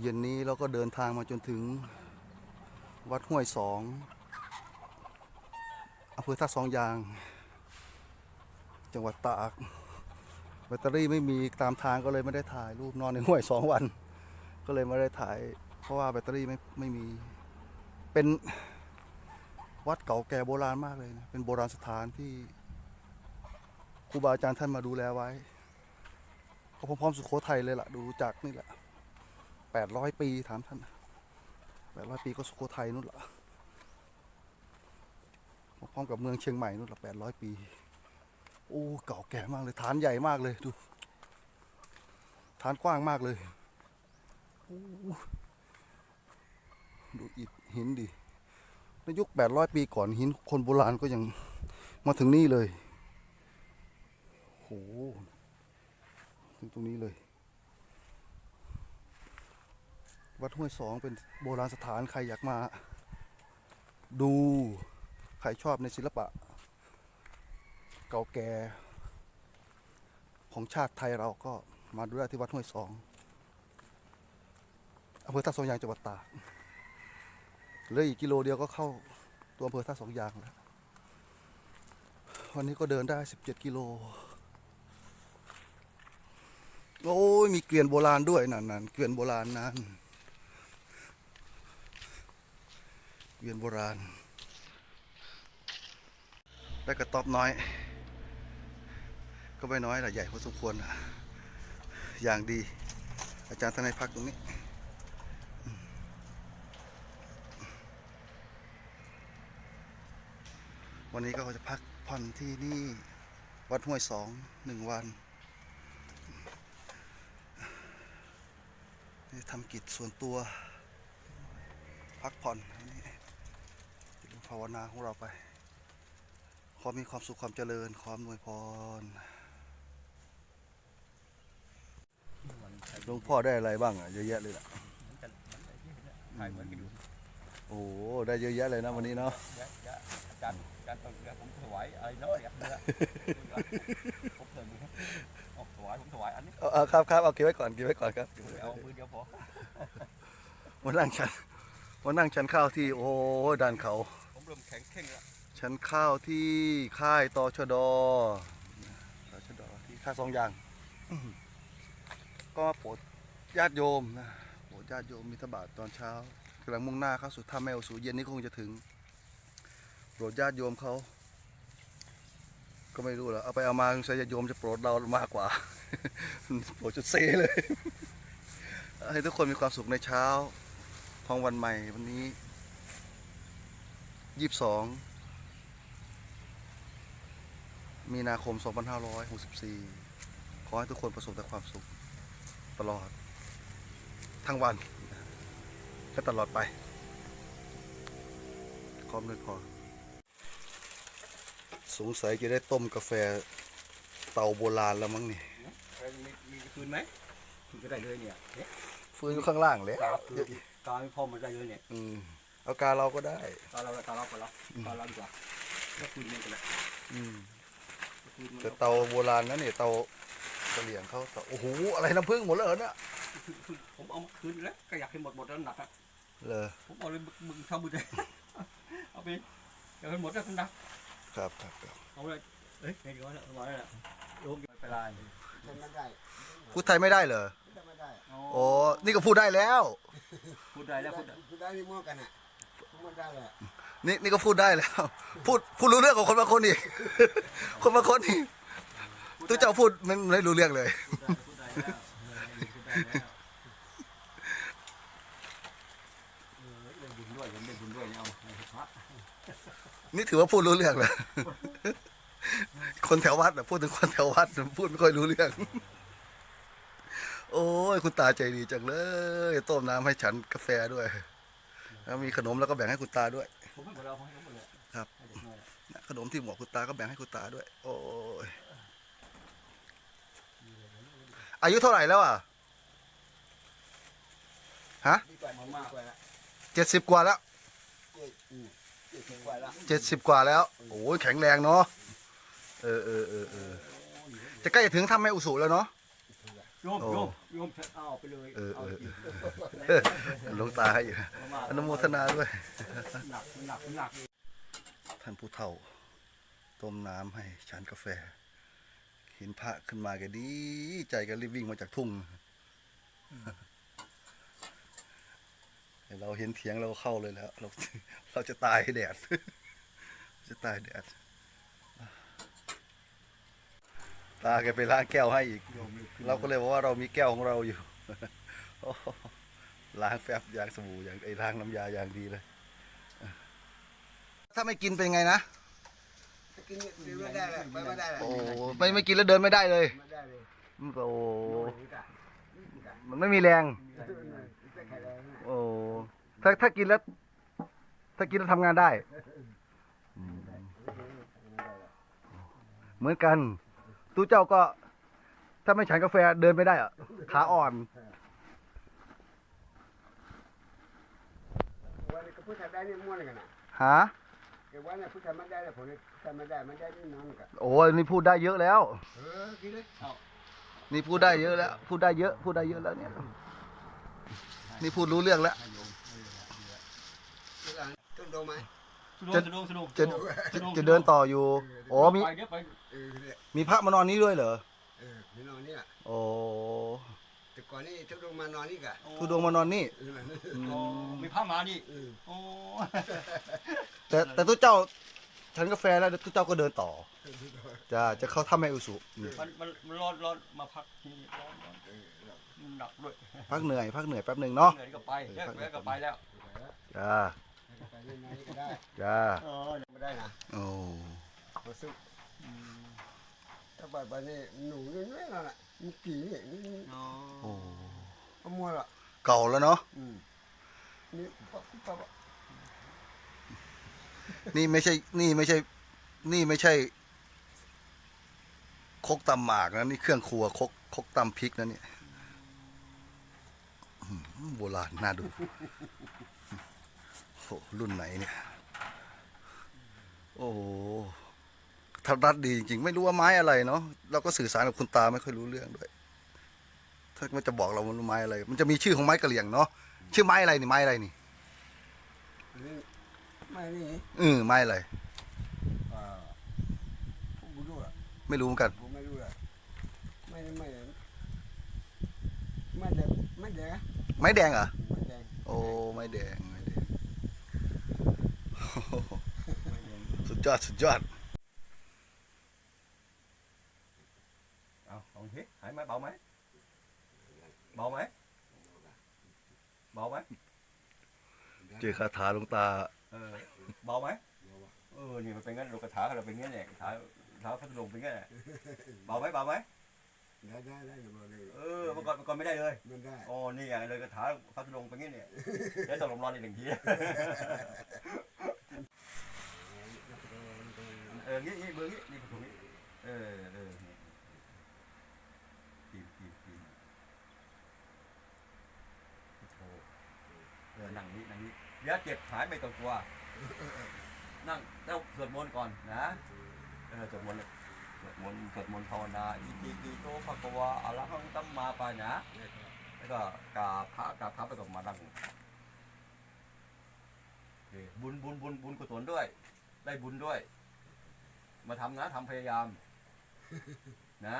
เย็นนี้เราก็เดินทางมาจนถึงวัดห้วยสองอำเภอท่าสองยาง จังหวัดตากแบตเตอรี่ไม่มีตามทางก็เลยไม่ได้ถ่ายรูปนอนในห้วยสองวัน ก็เลยไม่ได้ถ่าย เพราะว่าแบตเตอรี่ไม่ไม่มี เป็นวัดเก่าแก่โบราณมากเลยนะ เป็นโบราณสถานที่ครูบาอาจารย์ท่านมาดูแลไว้ก็พร้อมๆสุโขทัยเลยล่ะ ดูจากนี่แหละ แปดร้อยปีถามท่านแปดร้อยปีก็สุโขทัยนู่นแหละพร้อมกับเมืองเชียงใหม่นู่นแหละแปดร้อยปี โอ้เก่าแก่มากเลยฐานใหญ่มากเลยดูฐานกว้างมากเลยดูอิฐหินดิในยุคแปดร้อยปีก่อนหินคนโบราณก็ยังมาถึงนี่เลยโหถึงตรงนี้เลย วัดห้วยสองเป็นโบราณสถานใครอยากมา ดู ใครชอบในศิลปะ เก่าแก่ ของชาติไทยเราก็มาดูได้ที่วัดห้วยสองอำเภอท่าสองยางจังหวัดตากเหลืออีกกิโลเดียวก็เข้าตัวอำเภอท่าสองยางแล้ววันนี้ก็เดินได้17กิโลโอ้ยมีเกวียนโบราณด้วยนั่นนั่นเกวียนโบราณนั่นเกวี ยนโบราณ ได้กระต๊อบน้อย ก็ไม่น้อยแหละใหญ่พอสมควรอะอย่างดี อาจารย์ท่านให้พักตรงนี้วันนี้ก็จะพักผ่อนที่นี่วัดห้วยสองหนึ่งวันนี่ทำกิจส่วนตัว พักผ่อนนนี้เป็น ภาวนาของเราไป ขอมีความสุขความเจริญ ความอวยพร หลวงพ่อได้อะไรบ้างอะเยอะแยะเลยล่ะ ถ่ายเหมือนกันอยู่โอ้โหได้เยอะแยะเลยนะวันนี้เนาะยะยะอาจารย์อาจารย์ต้องเรือผมถวายอะไรเนาะเนี่ยเรือผมเถิดมือเอาถวายผมถวายอันนี้เอาเอาครับครับเอาเก็บไว้ก่อนเก็บไว้ก่อนครับเก็บไว้ก่เอาอนมือเดียวพอ มานั่งชันมานั่งชันข้าวที่โอ้ดันเขาผม เริ่มแข็งเข่งแล้วชั้นข้าวที่ค่ายตชดตชดที่ค่ายสองอย่าง ก็โปรดญาติโยมนะโปรดญาติโยมมิถบาทตอนเช้ากำลังมุ่งหน้าเข้าสู่ถ้ำแมวสูเย็นนี้คงจะถึงโปรดญาติโยมเขาก็ไม่รู้แหละเอาไปเอามาสงสัยญาติโยมจะโปรดเรามากกว่า โปรดจุดเซเลย ให้ทุกคนมีความสุขในเช้าของวันใหม่วันนี้ ยี่สิบสองมีนาคม 2564 ขอให้ทุกคนประสบแต่ความสุขตลอด ทั้งวัน และตลอดไป ขอบเลยพอ สงสัยจะได้ต้มกาแฟเตาโบราณแล้วมั้งนี่มีมีคืนไหมคืนก็ได้เลยเนี่ยเนี่ยฟืนอยู่ข้างล่างเลยกาคือกาไม่พอมันได้เลยเนี่ย อืม เอากาเราก็ได้กาเรากาเรากาเรากาเราดีกว่าแล้วคืนมันกันละอืมคืนมันแต่เตาโบราณนะเนี่ยเตากะเหลี่ยงเขาเตาโอ้โหอะไรน้ำผึ้งหมดเลยเหรอเนี่ยผมเอาคืนแล้วก็อยากให้หมดหมดแล้วหนักอะเลย ผมเอาเลยมึงทำมือได้เอาไปอยากให้หมดแล้วหนักครับครับครับเอาเลยเอ้ยไงดีวะเนี่ยมาแล้วเนี่ยโยมไปลายทำไม่ได้พูดไทยไม่ได้เหรอทำไม่ได้โอ้นี่ก็พูดได้แล้ว พูดได้แล้วพูดได้พูดได้ไม่มั่วกันอะ พูดได้เลยนี่นี่ก็พูดได้แล้ว พูดพูดรู้เรื่องของคนบางคนอีก คนบางคนนี่ตัวเจ้าพูดมันไม่รู้เรื่องเลยพูดได้แล้วพูดได้แล้วเออเล่นบุญด้วยผมเล่นบุญด้วยเนี่ยเอาพระนี่ถือว่าพูดรู้เรื่องเลยคนแถววัดนะพูดถึงคนแถววัดพูดไม่ค่อยรู้เรื่อง โอ้ยคุณตาใจดีจังเลย ต้มน้ำให้ฉันกาแฟด้วย แล้วมีขนมแล้วก็แบ่งให้คุณตาด้วย ผมให้หมดแล้วผมให้หมดเลยครับให้เด็กน้อยขนมที่หมวกคุณตาก็แบ่งให้คุณตาด้วย โอ้ยอายุเท่าไหร่แล้วอะฮะดีกว่าดีกว่าละเจ็ดสิบกว่าแล้วเจ็ดสิบกว่าละเจ็ดสิบกว่าแล้วโอ้ยแข็งแรงเนาะเออเออเออเออจะใกล้จะถึงถ้ำแม่อุสุแล้วเนาะ โยมโอ้โยมโยมเอาไปเลยเออเออจริงหลวงตาให้อยู่เอามาอนุโมทนาด้วย หนักหนักหนักท่านผู้เฒ่า ต้มน้ำให้ฉันกาแฟ เห็นพระขึ้นมาแกดีใจก็รีบวิ่งมาจากทุ่งเราเห็นเถียงเราเข้าเลยแล้ว เราเราจะตายแดดจะตายแดด ตาแกไปล้างแก้วให้อีกโยมลุกขึ้นเราก็เลยบอกว่าเรามีแก้วของเราอยู่โอ้โหล้างแฟบอย่างสบู่อย่างไอ้ล้างน้ำยาอย่างดีเลย ถ้าไม่กินเป็นไงนะกินกินไม่ได้เลยไปไม่ได้เลยโอ้ไม่ไม่กินแล้วเดินไม่ได้เลยไม่ได้เลยโอ้โอ้ยกะกะมันไม่มีแรงไม่ได้แค่แรงนะโอ้ถ้าถ้ากินแล้ว ถ้ากินแล้วทำงานได้อืมเหมือนกัน ตู้เจ้าก็ ถ้าไม่ฉันกาแฟเดินไม่ได้อะขาอ่อน วันนี้ก็พูดได้นี่ม้วนกันนะหาแกว่าเนี่ยพูดไม่ได้เลยผมเนี่ยพูดไม่ได้ไม่ได้นี่น้องกันโอ้ยนี่พูดได้เยอะแล้ว เออกินเลยนี่พูดได้เยอะแล้ว พูดได้เยอะ พูดได้เยอะแล้วเนี่ย นี่พูดรู้เรื่องแล้ว ให้โยมต้องดูไหม สะดวกสะดวกสะดวกจะสะดวกจะเดินต่ออยู่อ๋อมีไปเดี๋ยวไปเออเนี่ยมีพระมานอนนี้ด้วยเหรอเออพี่น้องเนี่ยโอ้แต่ก่อนนี่ทุกดงมานอนนี่กะทุดงมานอนนี่เอออืโอ้มมีผ้ามานี่เออโอ้แต่แต่ตู้เจ้าฉันกาแฟแล้วตู้เจ้าก็เดินต่อ จะจะเข้าถ้ำแม่อุสุนี่มันมันมันร้อนร้อนมาพักที่นี่ร้อนร้อนมันหนักด้วยพักเหนื่อยพักเหนื่อยแป๊บหนึ่งเนาะเหนื่อยก็ไปเดี๋ยวแวะก็ไปแล้ว จ้า ไปเล่นน้อยก็ได้จ้าเออไม่ได้นะโอ้รู้สึกอืมถ้าไปไปนี่หนูนี่ไม่ละมันกี่นี่นี่อ๋อโอ้ขโมยละเก่าแล้วเนาะอืมนี่ปั๊บปั๊บนี่ไม่ใช่นี่ไม่ใช่ นี่ไม่ใช่ครกตำหมากนะนี่เครื่องครัวครกครกตำพริกนะเนี่ยอื้อหือโบราณน่าดู โอ้รุ่นไหนเนี่ย โอ้โหทัดรัดดีจริงๆไม่รู้ว่าไม้อะไรเนาะเราก็สื่อสารกับคุณตาไม่ค่อยรู้เรื่องด้วย ถ้ามันจะบอกเราว่าไม้อะไร มันจะมีชื่อของไม้กระเหลี่ยงเนาะชื่อไม้อะไรนี่ไม้อะไรนี่นี่ไม่นี่เออไม้อะไรอ่าผมไม่รู้ละไม่รู้เหมือนกัน ผมไม่รู้ละไม่ไม่ไม่แดงไม่แดงอะไม้แดงเหรอไม่แดง โอ้ไม้แดงไม้แดงโอ้โห สุดยอด สุดยอด เอาลองทีหายไหมเบาไหมเบาไหมเบาไหมเจอคาถาหลวงตา เออเบาไหมเออนี่มันเป็นงั้นลูกกระถาเราเป็นงั้นแหละกระถาเท้าพัดลมเป็นงั้นแหละเบาไหมเบาไหมได้ได้ได้อย่าบอกเลยเออเมื่อก่อนเมื่อก่อนไม่ได้เลยมันได้อ๋อนี่ไงเลยกระถาพัดลมเป็นงั้นเนี่ยเดี๋ยวตกลมร้อนอีกหนึ่งทีเอองี้งี้เบอร์งี้นี่ถูกงี้เออเออนี่ทีมทีมทีมโอ้เออนั่งนี้นั่งนี้เดี๋ยวเจ็บหายไม่ต้องกลัวนั่งแล้วสวดมนต์ก่อนนะเออสวดมนต์สวดมนต์สวดมนต์ภาวนาอิติปิโตภคะวะอะระหังสัมมาปะนะแล้วก็กราบพระกราบพระไปกับมานั่งบุญบุญบุญบุญกุศลด้วย ได้บุญด้วย มาทำนะทำพยายาม นะ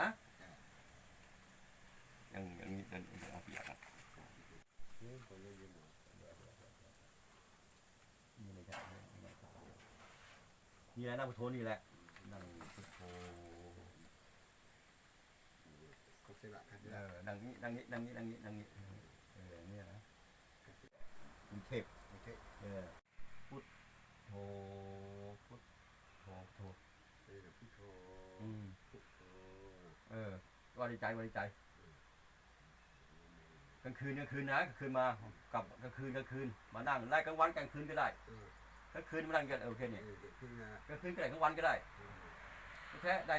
อย่างอย่างนี้เป็นเอาเปรียบนะนี่ไม่ใช่ไม่ใช่นี่แหละนั่งพุทโธนี่แหละนั่งพุทโธก็เสร็จละครับเออนั่งนี้นั่งนี้นั่งนี้นั่งนี้นั่งนี้เออเนี่ยนะกรุงเทพ โอเค เออพุทโธพุทโธโธ เออพุทโธ อืม พุทโธ เออว่า ดีใจว่าดีใจกลางคืนกลางคืนนะกลางคืนมากลับกลางคืนกลางคืนมานั่งได้กลางวันกลางคืนก็ได้เออกลางคืนมานั่งกันโอเคเอเนี่ยอเดี๋ยวขึ้นนะกลางคืนก็ได้กลางวันก็ได้แค่ได้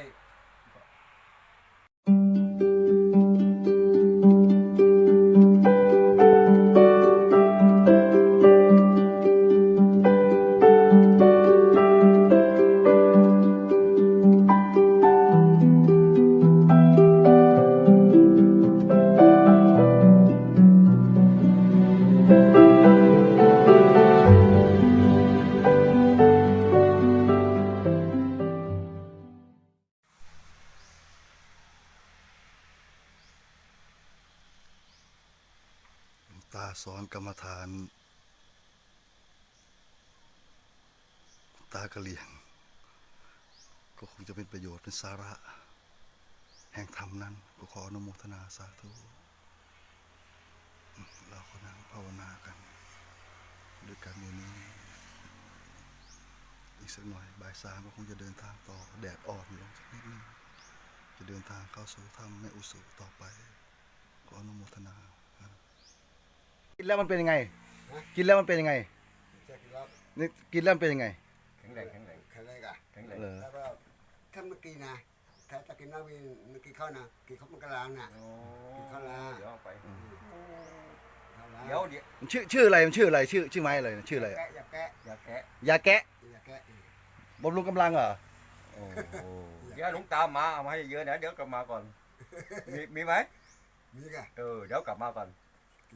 ากระเหลี่ยง ก็คงจะเป็นประโยชน์เป็นสาระ แห่งธรรมนั้น ก็ขออนุโมทนาสาธุเราก็นั่งภาวนากันด้วยกันอยู่นี้ อีกสักหน่อยบ่ายสามก็คงจะเดินทางต่อแดดอ่อนลงสักนิดนึงจะเดินทางเข้าสู่ธรรมแม่อุสุต่อไปขออนุโมทนาครับกินแล้วมันเป็นยังไง กินแล้วมันเป็นยังไง นี่กินแล้วมันเป็นยังไง ข็งแรงแข็งแรงแค่ไรกันแข็งแรงเหรอแล้วก็ถ้าเมื่อกี้นะถ้าตะกินน้ำวินเมื่อกี้เข้านะกินข้าวมันกระลางนะโอ้ข้าวลาเดี๋ยวเอาไปข้าวลาเดี๋ยวเดี๋ยวมันชื่อชื่ออะไรมันชื่ออะไรชื่อชื่อไม้อะไรนะชื่ออะไรแกะอย่าแกะอย่าแกะยาแกะอย่าแกะบำรุงกำลังเหรอโอ้โหเดี๋ยวหลุงตามมาเอามาให้เยอะนะเดี๋ยวกลับมาก่อน มีมีไหมมีกะเออเดี๋ยวกลับมาก่อน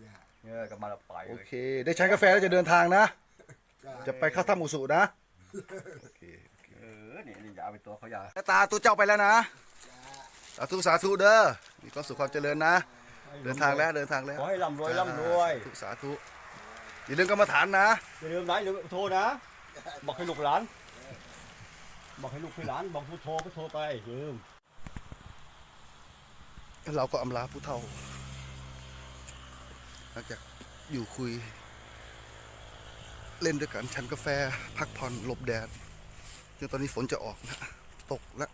อย่าเออกลับมาแล้วไปโอเลยเค ได้ใช้กาแฟแล้วจะเดินทางนะจ้าจะไปเข้าถ้ำอุสุนะ โอเคเออนี่นี่อย่าเอาไปตัวเขาอย่าตาตัวเจ้าไปแล้วนะสาธุสาธุเด้อมีความสุขความเจริญนะ เดินทางแล้วเดินทางแล้วขอให้ร่ำรวยร่ำรวยสาธุสาธุอย่าลืมกรรมฐานนะอย่าลืมนะอย่าลืมโทรนะ บอกให้ลูกหลาน บอกให้ลูกให้หลาน บอกผู้โทรก็โทรไปอย่าลืมเราก็อำลาผู้เฒ่าหลังจากอยู่คุย เล่นด้วยกันฉันกาแฟพักผ่อนหลบแดดซึ่งตอนนี้ฝนจะออกนะตกแล้ว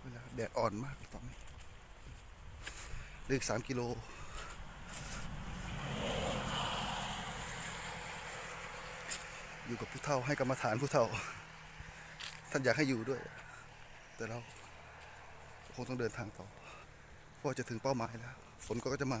เวลาแดดอ่อนมากตอนนี้เหลืออีกสามกิโลอยู่กับผู้เฒ่าให้กรรมฐานผู้เฒ่า ท่านอยากให้อยู่ด้วย แต่เราคงต้องเดินทางต่อเพราะจะถึงเป้าหมายแล้ว ฝนก็จะมา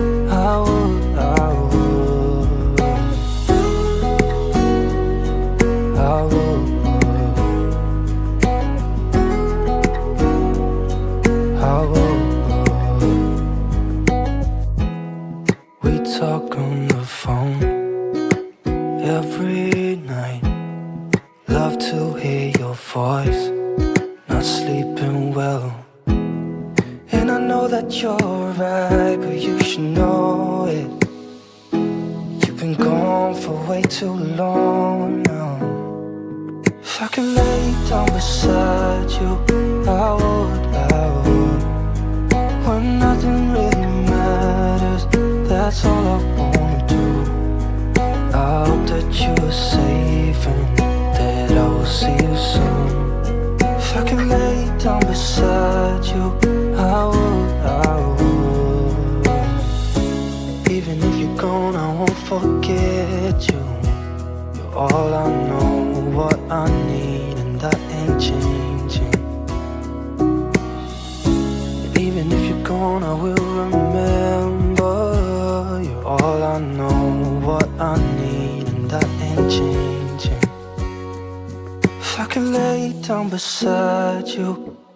down beside you, I would, I would. Even if you're gone, I won't forget you. You're all I know, what I need, and that ain't changing. And even if you're gone, I will remember. You're all I know, what I need, and that ain't changing. If I could lay down beside you,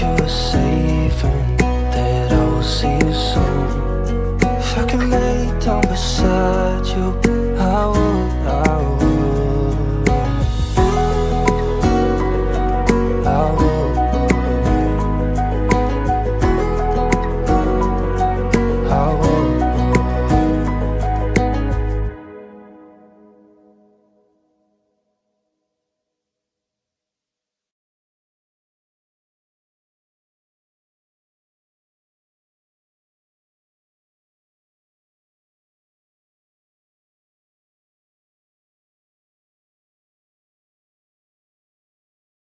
you were saving, that I will see you soon. If I can make the mistake.